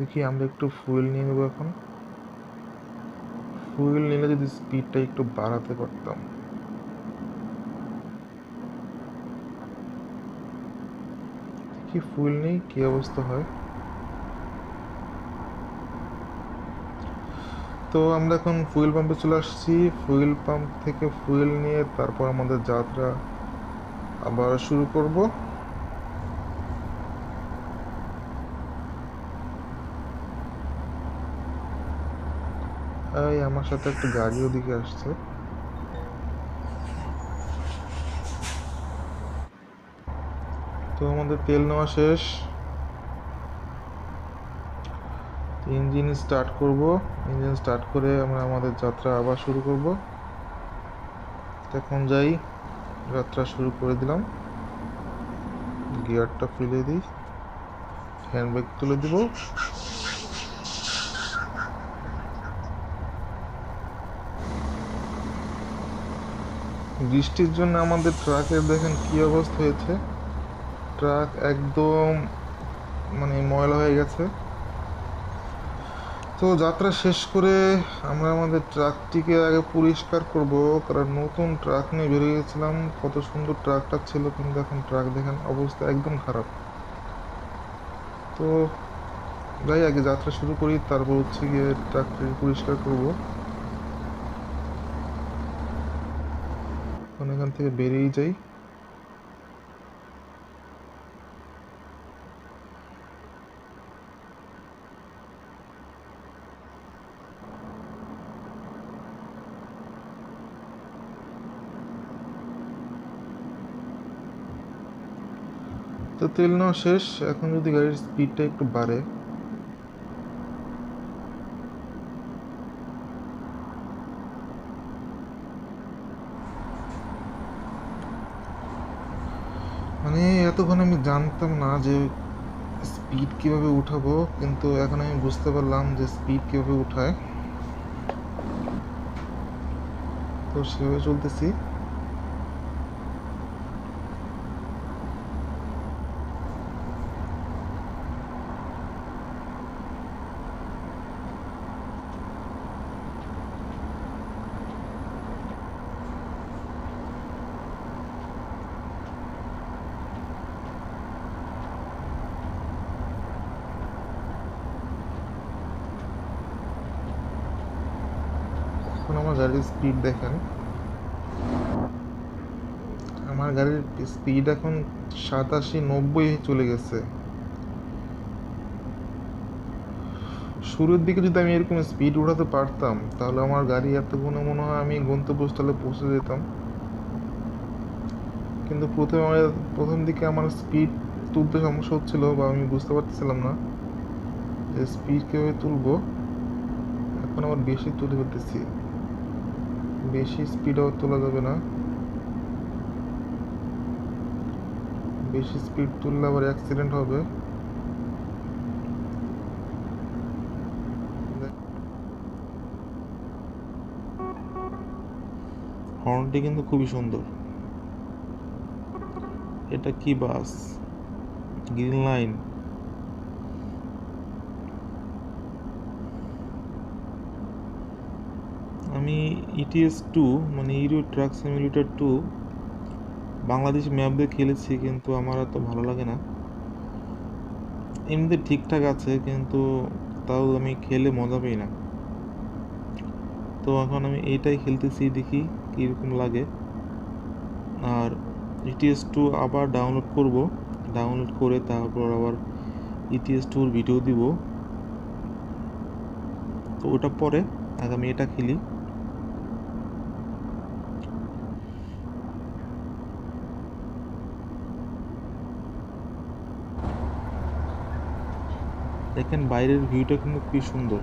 দেখি আমরা একটু ফুয়েল নিয়ে নেব এখন। ফুয়েল নিলে যদি স্পিডটা একটু বাড়াতে পারতাম। কি ফুয়েল নেই, কি অবস্থা হয়? তো আমরা এখন ফুয়েল পাম্পে চলে আসছি। ফুয়েল পাম্প থেকে ফুয়েল নিয়ে তারপর আমাদের যাত্রা আবার শুরু করব। এই আমার সাথে একটা গাড়িও ওদিকে আসছে। তো আমাদের তেল নেওয়া শেষ। ইঞ্জিন স্টার্ট করব। ইঞ্জিন স্টার্ট করে আমরা আমাদের যাত্রা আবার শুরু করব। এখন যাই, যাত্রা শুরু করে দিলাম। গিয়ারটা ফেলে দিই। হ্যান্ডব্যাগ তুলে দিব। বৃষ্টির জন্য আমাদের ট্রাকের দেখেন কি অবস্থা হয়েছে। ট্রাক একদম মানে ময়লা হয়ে গেছে। তো যাত্রা শেষ করে আমরা আমাদের ট্রাকটিকে আগে পরিষ্কার করব, কারণ নতুন ট্রাক নিয়ে বেরিয়ে গেছিলাম। কত সুন্দর ট্রাকটা ছিল, কিন্তু এখন ট্রাক দেখেন অবস্থা একদম খারাপ। তো যাই, আগে যাত্রা শুরু করি, তারপর হচ্ছে গিয়ে ট্রাকটাকে পরিষ্কার করব। এখন এখান থেকে বেরিয়ে যাই। তো তেল নেওয়া শেষ। এখন যদি গাড়ির স্পিডটা একটু বাড়ে মানে এতক্ষণ আমি জানতাম না যে স্পিড কীভাবে উঠাবো, কিন্তু এখন আমি বুঝতে পারলাম যে স্পিড কীভাবে উঠায়। তো সেভাবে চলতেছি এখন আমার গাড়ির স্পিড দেখেন। আমার গাড়ির স্পিড এখন সাতাশি নব্বই চলে গেছে। শুরুর দিকে যদি আমি এরকম স্পিড উঠাতে পারতাম, তাহলে আমার গাড়ি এতক্ষণে মনে হয় আমি গন্তব্যস্থলে পৌঁছে যেতাম। কিন্তু প্রথমে আমার, প্রথম দিকে আমার স্পিড তুলতে সমস্যা হচ্ছিল বা আমি বুঝতে পারতেছিলাম না যে স্পিড কীভাবে তুলবো। এখন আমার বেশি তুলে ফেলতেছি বেশি স্পিডও তোলা যাবে না। বেশি স্পিড তুললে আবার অ্যাক্সিডেন্ট হবে। হর্নটি কিন্তু খুবই সুন্দর। এটা কি বাস? গ্রিন লাইন আমি ইটিএস টু মানে Euro Truck Simulator two Bangladesh map দিয়ে খেলেছি কিন্তু আমার এত ভালো লাগে না। এমনিতে ঠিকঠাক আছে কিন্তু তাও আমি খেলে মজা পাই না। তো এখন আমি এইটাই খেলতেছি, দেখি কীরকম লাগে। আর ইটিএস টু আবার ডাউনলোড করব। ডাউনলোড করে তারপর আবার ইটিএস টুর ভিডিও দিব। তো ওটা পরে আগে আমি এটা খেলি। দেখেন বাইরের ভিউটা কিন্তু খুবই সুন্দর।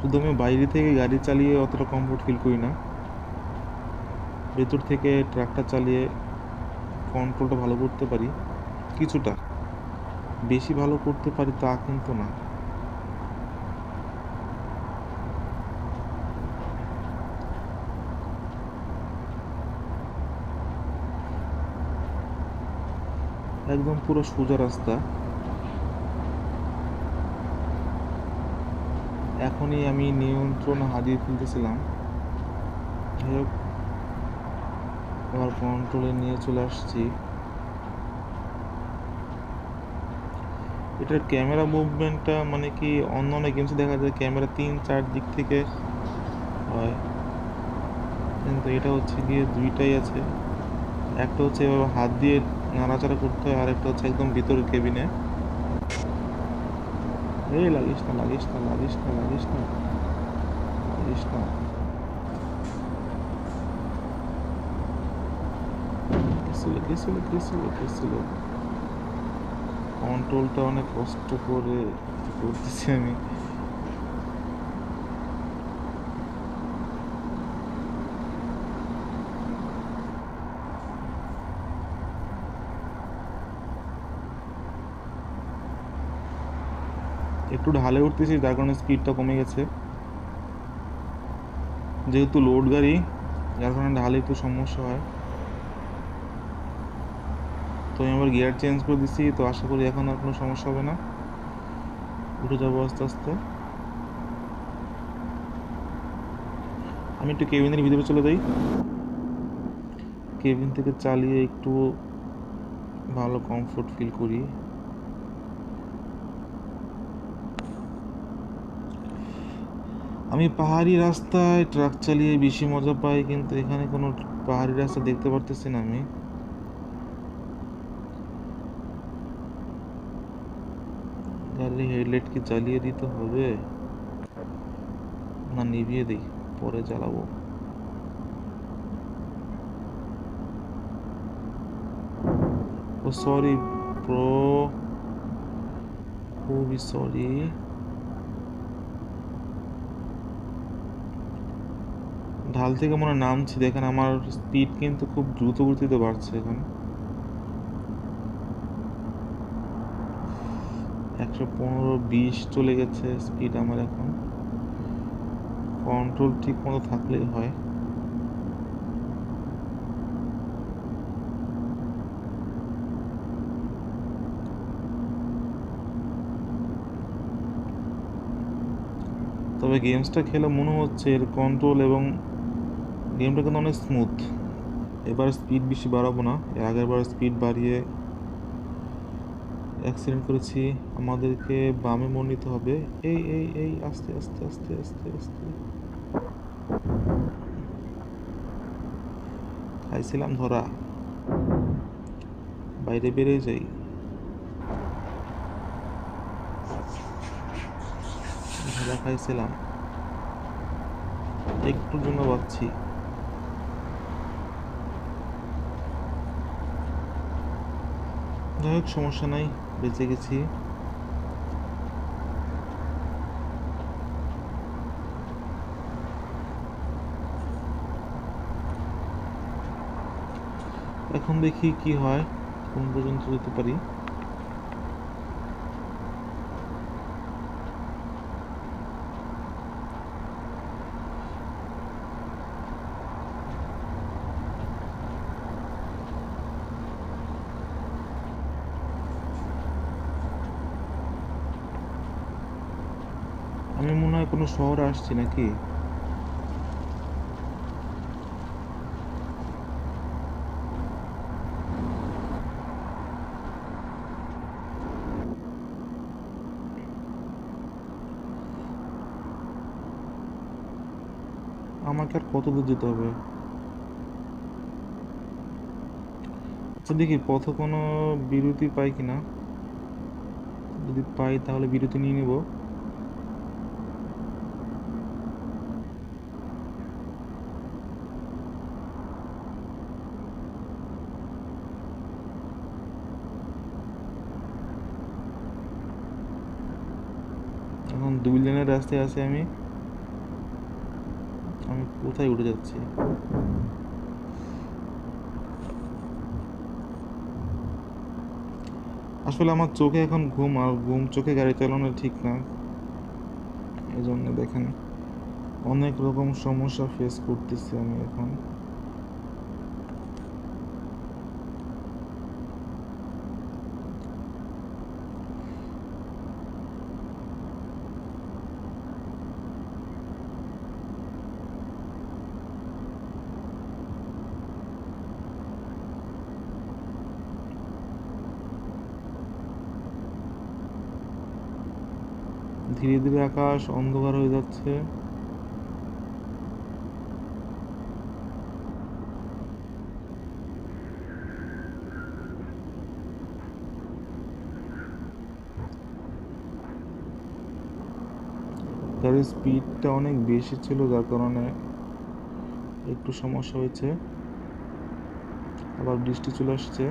শুধু আমি বাইরে থেকে গাড়ি চালিয়ে অতটা কমফোর্ট ফিল করি না। ভেতর থেকে ট্রাকটা চালিয়ে কন্ট্রোলটা ভালো করতে পারি। কিছুটা। বেশি ভালো করতে পারি তা কিন্তু না। একদম পুরো সোজা রাস্তা। এখনই আমি নিয়ন্ত্রণ হারিয়ে ফেলতেছিলাম। যাই হোক আবার কন্ট্রোলে নিয়ে চলে আসছি। এটার ক্যামেরা মুভমেন্টটা মানে কি অন্য অন্য গেমসে দেখা যায় ক্যামেরা তিন, চার দিক থেকে হয়। কিন্তু এটা হচ্ছে গিয়ে দুইটাই আছে। একটা হচ্ছে এভাবে হাত দিয়ে নাড়াচাড়া করতে হয় আর একটা হচ্ছে একদম ভিতরের কেবিনে এই লাগিস না la না la না লাগিস না La না গেছিল গেছিল গেছিল গেছিল কন্ট্রোলটা অনেক কষ্ট করে করতেছি আমি। একটু ঢালে উঠতেছি যার কারণে স্পিডটা কমে গেছে। যেহেতু লোড গাড়ি, যার কারণে ঢালে একটু সমস্যা হয়। তো আমি আবার গিয়ার চেঞ্জ করে দিচ্ছি, তো আশা করি এখন আর কোনো সমস্যা হবে না। উঠে যাব আস্তে আস্তে। আমি একটু কেবিনের ভিতরে চলে যাই। কেবিন থেকে চালিয়ে একটু ভালো কমফোর্ট ফিল করি। আমি পাহাড়ি রাস্তায় ট্রাক চালিয়ে বেশি মজা পাই, কিন্তু এখানে কোনো পাহাড়ি রাস্তা দেখতে পারতেছি না আমি। গাড়ির হেডলাইট কি জ্বালিয়ে দিতে হবে? না, নিভিয়ে দিই, পরে জ্বালাবো। ও সরি প্রো খুবই সরি ঢাল থেকে মনে নামছি, দেখেন আমার স্পিড কিন্তু খুব দ্রুত গতিতে বাড়ছে এখন। একশো পনেরো, বিশ চলে গেছে স্পিড আমার এখন। কন্ট্রোল ঠিক মতো থাকলেই হয়। তবে গেমসটা খেলে মনে হচ্ছে এর কন্ট্রোল এবং গেমটা কিন্তু অনেক স্মুথ এবার স্পিড বেশি বাড়াবো না। এর আগের বার স্পিড বাড়িয়ে অ্যাক্সিডেন্ট করেছি। আমাদেরকে বামে মোড় নিতে হবে। এই এই এই, আস্তে আস্তে আস্তে আস্তে আস্তে। খাইছিলাম ধরা। বাইরে বেরিয়ে যাই। ধরা খাইছিলাম। একটুর জন্য ভাবছি যাই হোক সমস্যা নাই বেঁচে গেছি। এখন দেখি কি হয় কোন পর্যন্ত যেতে পারি। আমি মনে হয় কোনো শহরে আসছি নাকি? আমাকে আর কত দূর যেতে হবে। আচ্ছা দেখি, পথে কোনো বিরতি পাই কিনা? যদি পাই তাহলে বিরতি নিয়ে নেব। লেনের রাস্তায় আছি আমি। আমি কোথায় উঠে যাচ্ছি? আসলে আমার চোখে এখন ঘুম আর ঘুম চোখে গাড়ি চালানো ঠিক না। এই জন্য দেখেন, অনেক রকম সমস্যা ফেস করতেছি আমি এখন। ধীরে ধীরে আকাশ অন্ধকার হয়ে যাচ্ছে। গাড়ির স্পিডটা অনেক বেশি ছিল, যার কারণে একটু সমস্যা হয়েছে। আবার বৃষ্টি চলে আসছে।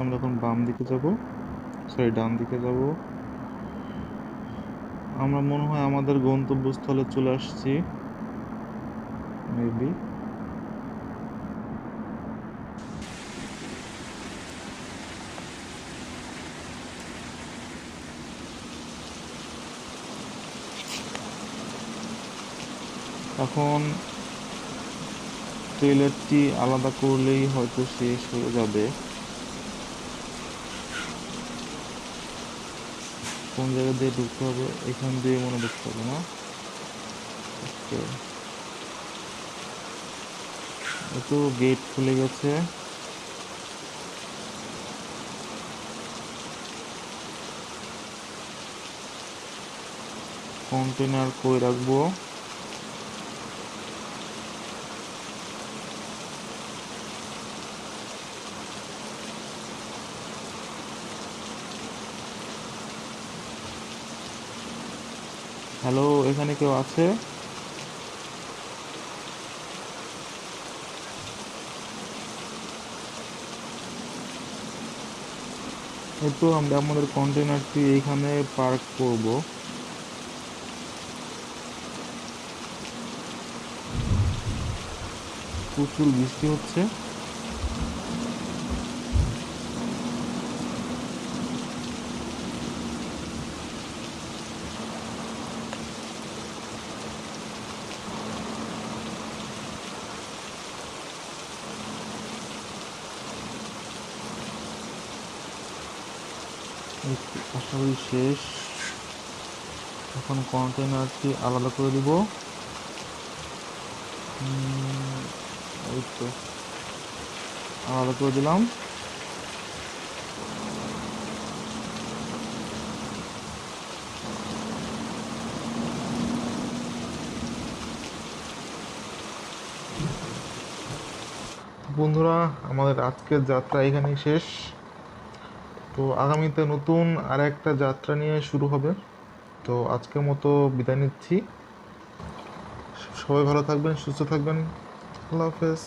আমরা এখন বাম দিকে যাব। সরি ডান দিকে যাব। আমরা মনে হয় আমাদের গন্তব্যস্থলে চলে আসছি। মেবি এখন ট্রেলারটি আলাদা করলেই হয়তো শেষ হয়ে যাবে। কোন জায়গা দিয়ে ঢুকতে হবে, এখান দিয়ে মনে ঢুকতে হবে, না? একটু গেট খুলে গেছে। কন্টেনার কই রাখব? এখানে কেউ আছে? তো আমরা আমাদের কন্টেনারটি এইখানে পার্ক করব। প্রচুর বৃষ্টি হচ্ছে। আশা করি শেষ। এখন কন্টেনারটি আলাদা করে দিব। এই তো। আলাদা করে দিলাম। বন্ধুরা, আমাদের আজকের যাত্রা এখানেই শেষ। তো আগামীতে নতুন আর একটা যাত্রা নিয়ে শুরু হবে। তো আজকের মতো বিদায় নিচ্ছি। সবাই ভালো থাকবেন, সুস্থ থাকবেন। আল্লাহ হাফেজ।